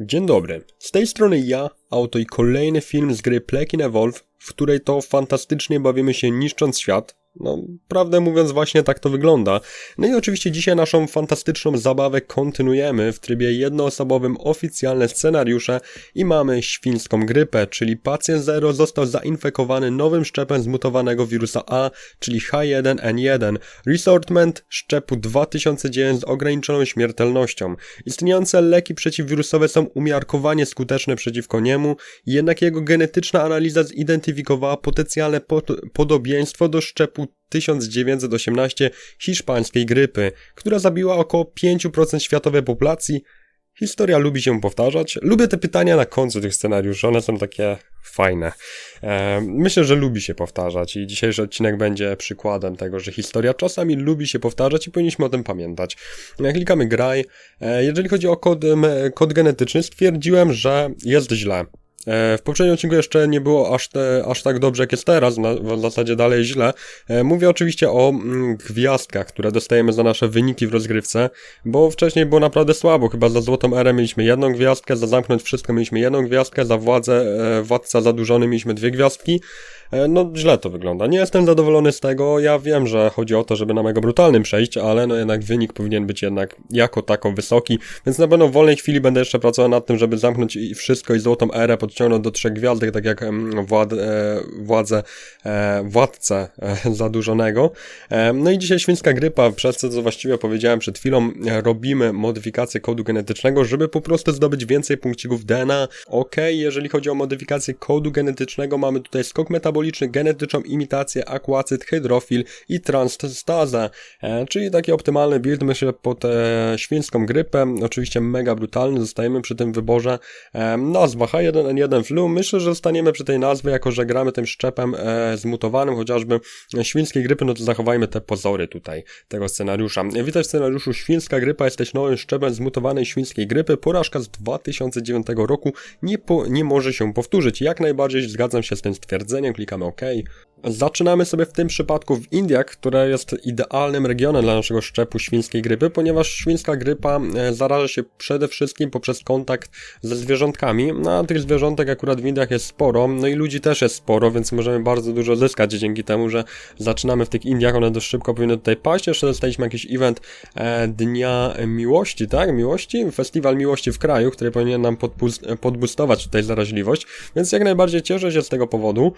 Dzień dobry. Z tej strony ja, auto i kolejny film z gry Plekin Evolve, w której to fantastycznie bawimy się niszcząc świat. No, prawdę mówiąc, właśnie tak to wygląda. No i oczywiście dzisiaj naszą fantastyczną zabawę kontynuujemy w trybie jednoosobowym oficjalne scenariusze i mamy świńską grypę, czyli pacjent Zero został zainfekowany nowym szczepem zmutowanego wirusa A, czyli H1N1. Resortment szczepu 2009 z ograniczoną śmiertelnością. Istniejące leki przeciwwirusowe są umiarkowanie skuteczne przeciwko niemu, jednak jego genetyczna analiza zidentyfikowała potencjalne pod podobieństwo do szczepu 1918 hiszpańskiej grypy, która zabiła około 5% światowej populacji. Historia lubi się powtarzać. Lubię te pytania na końcu tych scenariuszy, one są takie fajne. E, myślę, że lubi się powtarzać i dzisiejszy odcinek będzie przykładem tego, że historia czasami lubi się powtarzać i powinniśmy o tym pamiętać. Klikamy graj. E, jeżeli chodzi o kod, kod genetyczny, stwierdziłem, że jest źle. E, W poprzednim odcinku jeszcze nie było aż, te, aż tak dobrze jak jest teraz, na, w zasadzie dalej źle. E, Mówię oczywiście o mm, gwiazdkach, które dostajemy za nasze wyniki w rozgrywce, bo wcześniej było naprawdę słabo, chyba za Złotą Erę mieliśmy jedną gwiazdkę, za Zamknąć Wszystko mieliśmy jedną gwiazdkę, za Władzę, e, Władca Zadłużony mieliśmy dwie gwiazdki. No źle to wygląda. Nie jestem zadowolony z tego, ja wiem, że chodzi o to, żeby na mega brutalnym przejść, ale no jednak wynik powinien być jednak jako tako wysoki, więc na pewno w wolnej chwili będę jeszcze pracował nad tym, żeby zamknąć wszystko i Złotą Erę podciągnąć do trzech gwiazdek, tak jak wład, e, władzę, e, władcę e, zadłużonego. No i dzisiaj świńska grypa, przez co, właściwie powiedziałem przed chwilą, robimy modyfikację kodu genetycznego, żeby po prostu zdobyć więcej punkcików DNA. Ok, jeżeli chodzi o modyfikację kodu genetycznego, mamy tutaj skok metaboliczny, genetyczną imitację, akwacyt, hydrofil i transstazę, czyli taki optymalny build, myślę, pod świńską grypę. Oczywiście mega brutalny, zostajemy przy tym wyborze. Nazwa H1N1 Flu, myślę, że zostaniemy przy tej nazwie, jako że gramy tym szczepem e, zmutowanym, chociażby świńskiej grypy, no to zachowajmy te pozory tutaj tego scenariusza. Witaj w scenariuszu Świńska grypa, jesteś nowym szczepem zmutowanej świńskiej grypy. Porażka z 2009 roku nie, po, nie może się powtórzyć. Jak najbardziej zgadzam się z tym stwierdzeniem, klikamy OK. Zaczynamy sobie w tym przypadku w Indiach, która jest idealnym regionem dla naszego szczepu świńskiej grypy, ponieważ świńska grypa e, zaraża się przede wszystkim poprzez kontakt ze zwierzątkami, no a tych zwierzątek akurat w Indiach jest sporo, no i ludzi też jest sporo, więc możemy bardzo dużo zyskać dzięki temu, że zaczynamy w tych Indiach, one dość szybko powinny tutaj paść, jeszcze dostaliśmy jakiś event e, Dnia Miłości, tak? Miłości? Festiwal Miłości w kraju, który powinien nam podbus- podbustować tutaj zaraźliwość, więc jak najbardziej cieszę się z tego powodu.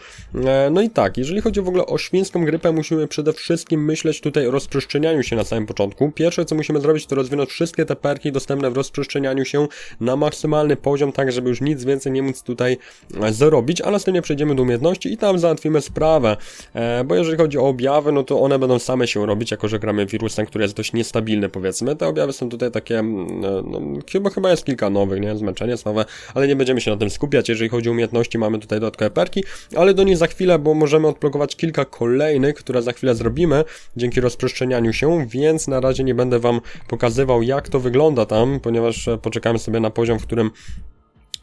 E, no i tak, jeżeli chodzi w ogóle o świńską grypę, musimy przede wszystkim myśleć tutaj o rozprzestrzenianiu się na samym początku. Pierwsze, co musimy zrobić, to rozwinąć wszystkie te perki dostępne w rozprzestrzenianiu się na maksymalny poziom, tak żeby już nic więcej nie móc tutaj e, zarobić, a następnie przejdziemy do umiejętności i tam załatwimy sprawę, e, bo jeżeli chodzi o objawy, no to one będą same się robić, jako że gramy wirusem, który jest dość niestabilny, powiedzmy. Te objawy są tutaj takie, mm, no, chyba, chyba jest kilka nowych, nie? Zmęczenie jest nowe, ale nie będziemy się na tym skupiać. Jeżeli chodzi o umiejętności, mamy tutaj dodatkowe perki, ale do nich za chwilę, bo możemy odblokować kilka kolejnych, które za chwilę zrobimy dzięki rozprzestrzenianiu się, więc na razie nie będę Wam pokazywał, jak to wygląda tam, ponieważ e, poczekamy sobie na poziom, w którym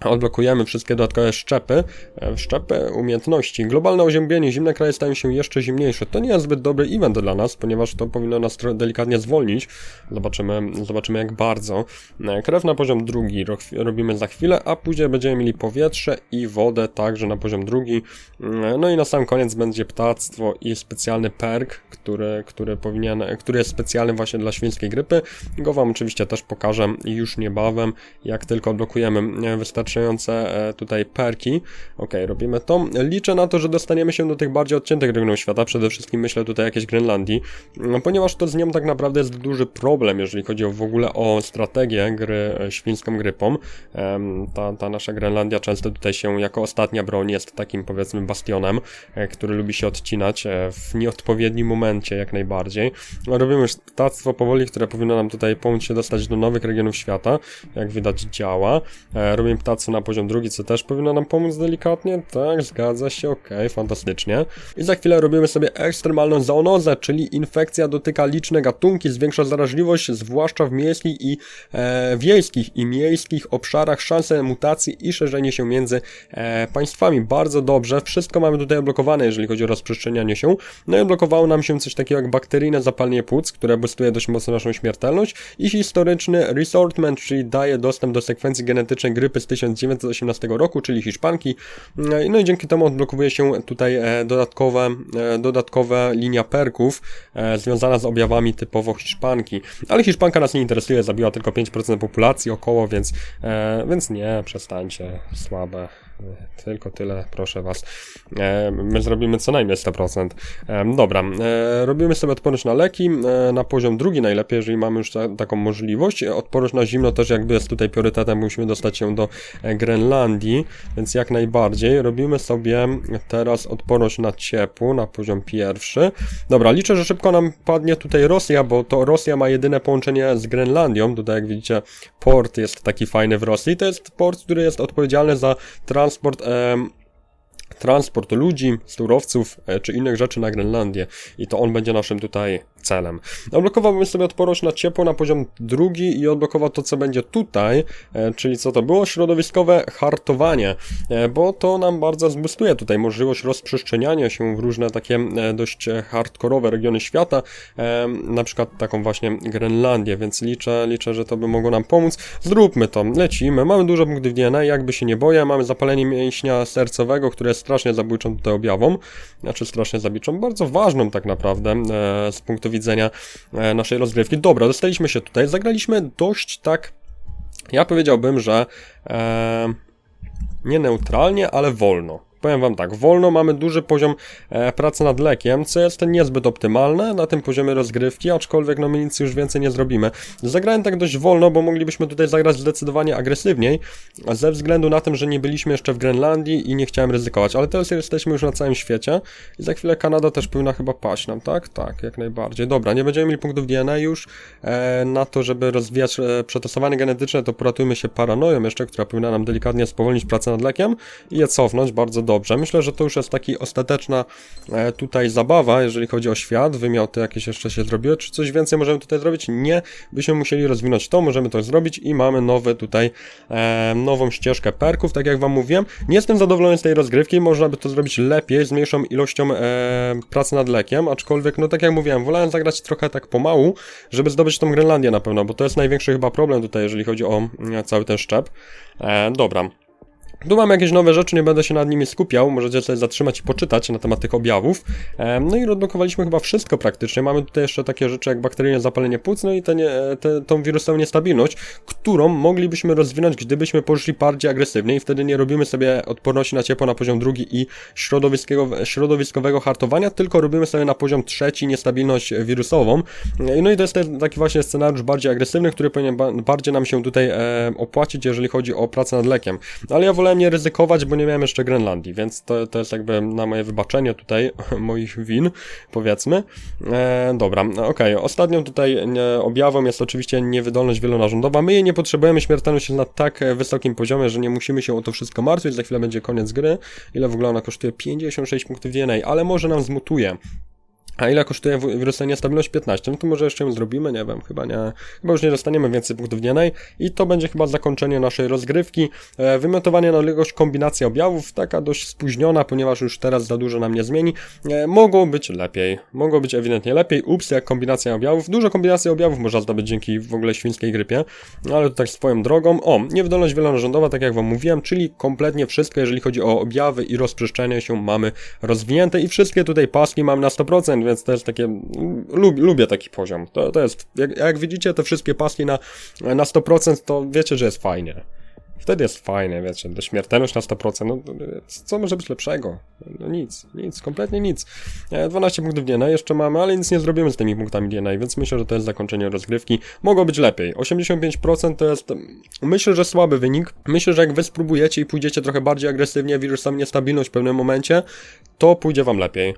Odblokujemy wszystkie dodatkowe szczepy, e, szczepy umiejętności. Globalne oziębienie, zimne kraje stają się jeszcze zimniejsze. To nie jest zbyt dobry event dla nas, ponieważ to powinno nas delikatnie zwolnić. Zobaczymy, zobaczymy jak bardzo. E, Krew na poziom drugi ro- robimy za chwilę, a później będziemy mieli powietrze i wodę także na poziom drugi. E, No i na sam koniec będzie ptactwo i specjalny perk, który, który powinien, który jest specjalny właśnie dla świńskiej grypy. Go Wam oczywiście też pokażę już niebawem, jak tylko odblokujemy e, wystarczające e, tutaj perki. Ok, robimy to. Liczę na to, że dostaniemy się do tych bardziej odciętych regionów świata, przede wszystkim myślę tutaj o jakiejś Grenlandii, no, ponieważ to z nią tak naprawdę jest duży problem, jeżeli chodzi w ogóle o strategię gry e, świńską grypą. Ta, ta nasza Grenlandia często tutaj się jako ostatnia broń jest takim powiedzmy bastionem, e, który lubi się odcinać w nieodpowiednim momencie jak najbardziej. No, Robimy już ptactwo powoli, które powinno nam tutaj pomóc się dostać do nowych regionów świata, jak widać działa. Robimy ptactwo mocy na poziom drugi, co też powinno nam pomóc delikatnie. Tak, zgadza się, okej, fantastycznie. I za chwilę robimy sobie ekstremalną zoonozę, czyli infekcja dotyka liczne gatunki, zwiększa zaraźliwość, zwłaszcza w miejskich i e, wiejskich i miejskich obszarach, szanse mutacji i szerzenie się między e, państwami. Bardzo dobrze, wszystko mamy tutaj odblokowane, jeżeli chodzi o rozprzestrzenianie się. No i odblokowało nam się coś takiego jak bakteryjne zapalenie płuc, które boostuje dość mocno naszą śmiertelność i historyczny resortment, czyli daje dostęp do sekwencji genetycznej grypy z 1918 roku, czyli Hiszpanki. No i dzięki temu odblokowuje się tutaj e, dodatkowe, e, dodatkowe linia perków e, związana z objawami typowo Hiszpanki. Ale Hiszpanka nas nie interesuje, zabiła tylko 5% populacji około, więc, więc nie, przestańcie, słabe. Tylko tyle, proszę was. E, my zrobimy co najmniej 100%. E, dobra, e, robimy sobie odporność na leki, na poziom drugi najlepiej, jeżeli mamy już ta, taką możliwość. Odporność na zimno też jakby jest tutaj priorytetem, musimy dostać się do Grenlandii, więc jak najbardziej. Robimy sobie teraz odporność na ciepło, na poziom pierwszy. Dobra, liczę, że szybko nam padnie tutaj Rosja, bo to Rosja ma jedyne połączenie z Grenlandią. Tutaj jak widzicie port jest taki fajny w Rosji. To jest port, który jest odpowiedzialny za transport em, transport ludzi, surowców e, czy innych rzeczy na Grenlandię. I to on będzie naszym tutaj celem. Odblokowałbym sobie odporność na ciepło na poziom drugi i odblokował to, co będzie tutaj, e, czyli co to było? Środowiskowe hartowanie, e, bo to nam bardzo zbustuje tutaj możliwość rozprzestrzeniania się w różne takie e, dość hardkorowe regiony świata, na przykład taką właśnie Grenlandię, więc liczę, liczę, że to by mogło nam pomóc. Zróbmy to, lecimy, mamy dużo punktów DNA, jakby się nie boję, mamy zapalenie mięśnia sercowego, które jest strasznie zabójczą tutaj objawą, znaczy strasznie zabójczą, bardzo ważną tak naprawdę z punktu widzenia e, naszej rozgrywki. Dobra, dostaliśmy się tutaj, zagraliśmy dość tak, ja powiedziałbym, że e, nie neutralnie, ale wolno. Powiem wam tak, wolno mamy duży poziom e, pracy nad lekiem, co jest niezbyt optymalne na tym poziomie rozgrywki, aczkolwiek no my nic już więcej nie zrobimy. Zagrałem tak dość wolno, bo moglibyśmy tutaj zagrać zdecydowanie agresywniej, ze względu na tym, że nie byliśmy jeszcze w Grenlandii i nie chciałem ryzykować, ale teraz jesteśmy już na całym świecie i za chwilę Kanada też powinna chyba paść nam, tak? Tak, jak najbardziej. Dobra, nie będziemy mieli punktów DNA już e, na to, żeby rozwijać e, przetestowanie genetyczne, to poratujmy się paranoją jeszcze, która powinna nam delikatnie spowolnić pracę nad lekiem i je cofnąć bardzo dobrze. Myślę, że to już jest taki ostateczna e, tutaj zabawa, jeżeli chodzi o świat, wymioty jakieś jeszcze się zrobiły, czy coś więcej możemy tutaj zrobić? Nie, byśmy musieli rozwinąć to, możemy to zrobić i mamy nowy tutaj, e, nową ścieżkę perków, tak jak wam mówiłem. Nie jestem zadowolony z tej rozgrywki, można by to zrobić lepiej, z mniejszą ilością e, pracy nad lekiem, aczkolwiek, no tak jak mówiłem, wolałem zagrać trochę tak pomału, żeby zdobyć tą Grenlandię na pewno, bo to jest największy chyba problem tutaj, jeżeli chodzi o mm, cały ten szczep. E, dobra. Tu mam jakieś nowe rzeczy, nie będę się nad nimi skupiał, możecie sobie zatrzymać i poczytać na temat tych objawów. No i odblokowaliśmy chyba wszystko praktycznie. Mamy tutaj jeszcze takie rzeczy jak bakteryjne zapalenie płuc, no i nie, te, tą wirusową niestabilność, którą moglibyśmy rozwinąć, gdybyśmy poszli bardziej agresywnie i wtedy nie robimy sobie odporności na ciepło na poziom drugi i środowiskowego, środowiskowego hartowania, tylko robimy sobie na poziom trzeci niestabilność wirusową. No i to jest taki właśnie scenariusz bardziej agresywny, który powinien ba- bardziej nam się tutaj e, opłacić, jeżeli chodzi o pracę nad lekiem. Ale ja wolałem nie ryzykować, bo nie miałem jeszcze Grenlandii, więc to, to jest jakby na moje wybaczenie tutaj moich win, powiedzmy. E, dobra, okej. Ostatnią tutaj e, objawą jest oczywiście niewydolność wielonarządowa. My jej nie potrzebujemy, śmiertelność jest na tak wysokim poziomie, że nie musimy się o to wszystko martwić. Za chwilę będzie koniec gry. Ile w ogóle ona kosztuje? 56 punktów DNA, ale może nam zmutuje. A ile kosztuje w- wirusem niestabilność? 15. No to może jeszcze ją zrobimy, nie wiem, chyba nie. Chyba już nie dostaniemy więcej punktów DNA. I to będzie chyba zakończenie naszej rozgrywki. E, wymiotowanie na odległość kombinacja objawów, taka dość spóźniona, ponieważ już teraz za dużo nam nie zmieni. E, mogło być lepiej. Mogło być ewidentnie lepiej. Ups, jak kombinacja objawów. Dużo kombinacji objawów można zdobyć dzięki w ogóle świńskiej grypie. No ale to tak swoją drogą. O, niewydolność wielonarządowa, tak jak wam mówiłem, czyli kompletnie wszystko, jeżeli chodzi o objawy i rozprzestrzenianie się mamy rozwinięte i wszystkie tutaj paski mam na 100%, więc jest takie, mm, lub, lubię taki poziom. To, to jest, jak, jak widzicie te wszystkie paski na, na 100%, to wiecie, że jest fajnie. Wtedy jest fajne, wiecie, śmiertelność na 100%, no co może być lepszego? No nic, nic, kompletnie nic. E, 12 punktów DNA jeszcze mamy, ale nic nie zrobimy z tymi punktami DNA, więc myślę, że to jest zakończenie rozgrywki. Mogło być lepiej. 85% to jest, myślę, że słaby wynik. Myślę, że jak wy spróbujecie i pójdziecie trochę bardziej agresywnie, wirus sam niestabilność w pewnym momencie, to pójdzie wam lepiej.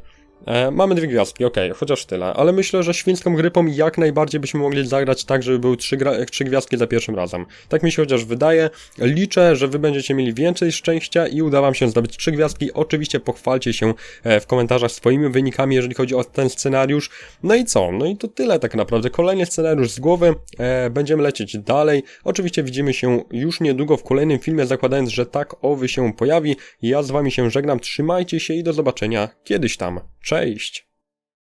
E, mamy dwie gwiazdki, okej, chociaż tyle, ale myślę, że świńską grypą jak najbardziej byśmy mogli zagrać tak, żeby były trzy, trzy gwiazdki za pierwszym razem. Tak mi się chociaż wydaje. Liczę, że wy będziecie mieli więcej szczęścia i uda wam się zdobyć trzy gwiazdki. Oczywiście pochwalcie się e, w komentarzach swoimi wynikami, jeżeli chodzi o ten scenariusz. No i co? No i to tyle tak naprawdę. Kolejny scenariusz z głowy. E, będziemy lecieć dalej. Oczywiście widzimy się już niedługo w kolejnym filmie, zakładając, że tak owy się pojawi. Ja z wami się żegnam, trzymajcie się i do zobaczenia kiedyś tam. Cześć!